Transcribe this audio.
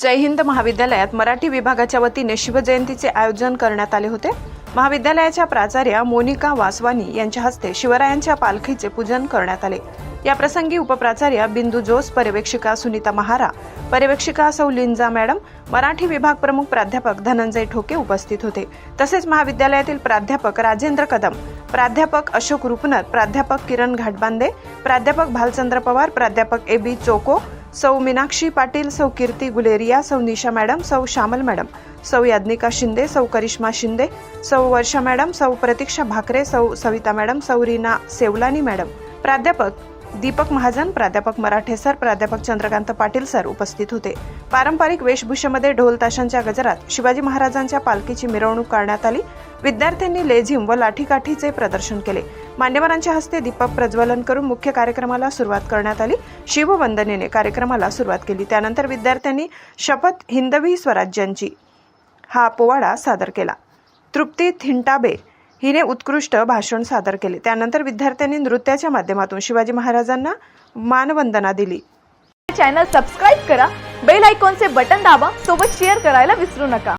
जय हिंद महाविद्यालयात मराठी विभागाच्या वतीने शिवजयंतीचे आयोजन करण्यात आले होते. महाविद्यालयाच्या प्राचार्या मोनिका वासवानी यांच्या हस्ते शिवरायांच्या पालखीचे पूजन करण्यात आले. या प्रसंगी उपप्राचार्या बिंदू जोस पर्यवेक्षिका सुनीता महारा पर्यवेक्षिका सौ लिंजा मॅडम मराठी विभाग प्रमुख प्राध्यापक धनंजय ठोके उपस्थित होते. तसेच महाविद्यालयातील प्राध्यापक राजेंद्र कदम प्राध्यापक अशोक रुपनर प्राध्यापक किरण घाटबांदे प्राध्यापक भालचंद्र पवार प्राध्यापक ए बी चोको सौ मीनाक्षी पाटील सौ कीर्ती गुलेरिया सौ निशा मॅडम सौ श्यामल मॅडम सौ याज्ञिका शिंदे सौ करिश्मा शिंदे सौ वर्षा मॅडम सौ प्रतीक्षा भाकरे सौ सविता मॅडम सौ रीना सेवलानी मॅडम. प्राध्यापक दीपक महाजन प्राध्यापक मराठे सर प्राध्यापक चंद्रकांत पाटील सर उपस्थित होते. पारंपरिक वेशभूषेमध्ये ढोल ताशांच्या गजरात शिवाजी महाराजांच्या पालखीची मिरवणूक करण्यात आली. विद्यार्थ्यांनी लेझिम व लाठीकाठीचे प्रदर्शन केले. मान्यवरांच्या हस्ते दीपक प्रज्वलन करून मुख्य कार्यक्रमाला सुरुवात करण्यात आली. शिववंदनेने कार्यक्रमाला सुरुवात केली. त्यानंतर विद्यार्थ्यांनी शपथ हिंदवी स्वराज्यांची हा पोवाडा सादर केला. तृप्ती थिंटाबे हिने उत्कृष्ट भाषण सादर केले. त्यानंतर विद्यार्थ्यांनी नृत्याच्या माध्यमातून शिवाजी महाराजांना मानवंदना दिली. चॅनल सबस्क्राईब करा बेल आयकॉनचे बटन दाबा सोबत शेअर करायला विसरू नका.